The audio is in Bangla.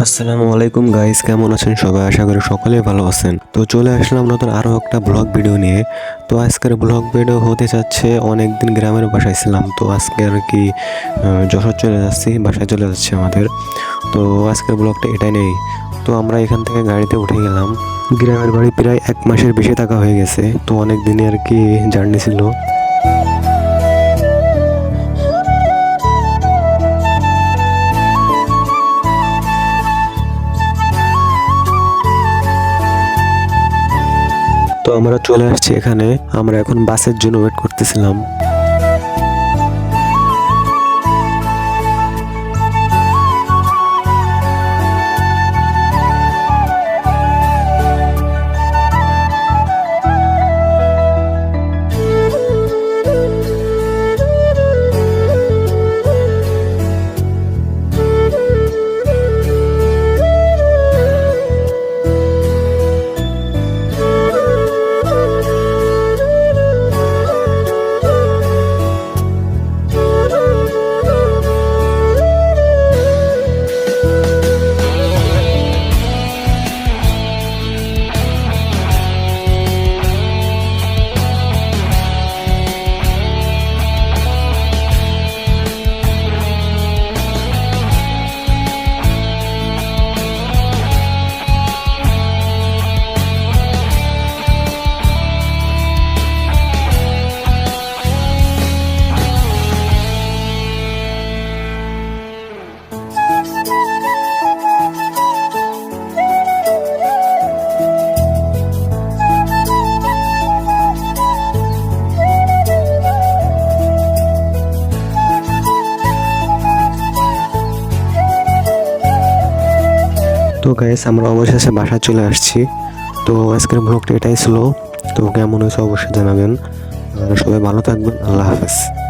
আসসালামু আলাইকুম গাইস, কেমন আছেন সবাই? আশা করি সকলেই ভালো আছেন। তো চলে আসলাম নতুন আরও একটা ব্লগ ভিডিও নিয়ে। তো আজকের ব্লগ ভিডিও হতে যাচ্ছে, অনেকদিন গ্রামের বাসায় ছিলাম। তো আজকে আর কি যশোর চলে যাচ্ছি, বাসায় চলে যাচ্ছে আমাদের। তো আজকের ব্লগটা এটাই নেই। তো আমরা এখান থেকে গাড়িতে উঠে গেলাম। গ্রামের বাড়ি প্রায় এক মাসের বেশি থাকা হয়ে গেছে। তো অনেক দিনই আর কি জার্নি ছিল। তো আমরা চলে আসছি এখানে। আমরা এখন বাসের জন্য ওয়েট করতেছিলাম। তো গাইস আমরা অবশেষে বাসা চলে আসছি। তো আজকের ব্লগটা এটাই ছিল। তো কেমন হয়েছে অবশ্যই জানাবেন। সবাই ভালো থাকবেন। আল্লাহ হাফেজ।